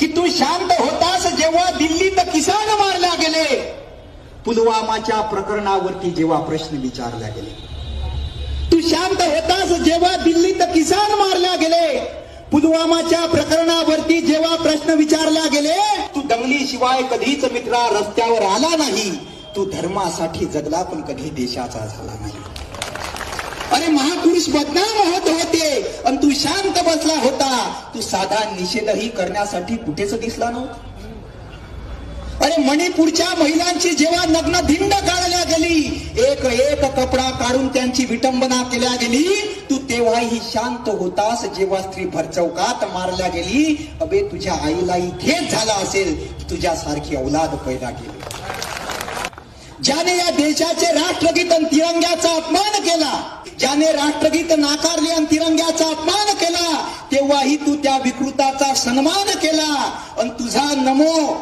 की तू शांत होतास जेव्हा दिल्लीत किसान मारल्या गेले? पुलवामाच्या प्रकरणावरती जेव्हा प्रश्न विचारल्या गेले. तू शांत होतास जेव्हा दिल्लीत किसान मारल्या गेले. पुलवामाच्या प्रकरणावरती जेव्हा प्रश्न विचारला गेले तू दंगली शिवाय कधीच मित्रा रस्त्यावर आला नाही. तू धर्मासाठी जगला पण कधी देशाचा झाला नाही. अरे महापुरुष बदनाम होत होते. आणि तू शांत बसला होता. तू साधा निषेधही करण्यासाठी कुठेच दिसला नव्हता. अरे मणिपूरच्या महिलांची जेव्हा नग्न धिंड काढल्या गेली एक एक कपडा काढून त्यांची विटंबना केल्या गेली तू तेव्हाही शांत होतास जेव्हा स्त्री भरचौकात मारल्या गेली अबे तुझ्या आईलाही घेत झाला असेल तुझ्या तुझ्यासारखी औलाद पैदा केली. ज्याने या देशाचे राष्ट्रगीत आणि तिरंग्याचा अपमान केला ज्याने राष्ट्रगीत नाकारले आणि तिरंग्याचा अपमान तेव्हाही तू त्या विकृताचा सन्मान केला. आणि तुझा नमो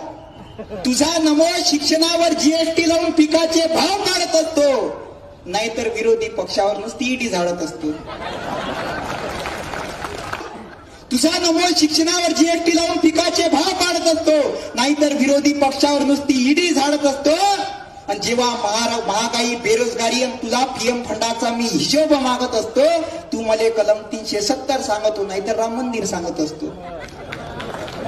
तुझा नमो शिक्षणावर जीएसटी लावून पिकाचे भाव काढत असतो. नाहीतर विरोधी पक्षावर नुसती ईडी झाडत असतो. तुझा नमो शिक्षणावर जीएसटी लावून पिकाचे भाव काढत असतो. नाहीतर विरोधी पक्षावर नुसती ईडी झाडत असतो. आणि जेव्हा महारा- महागाई बेरोजगारी आणि तुझा पीएम फंडाचा मी हिशोब मागत असतो तू मला कलम तीनशे सत्तर सांगतो नाहीतर राम मंदिर सांगत असतो.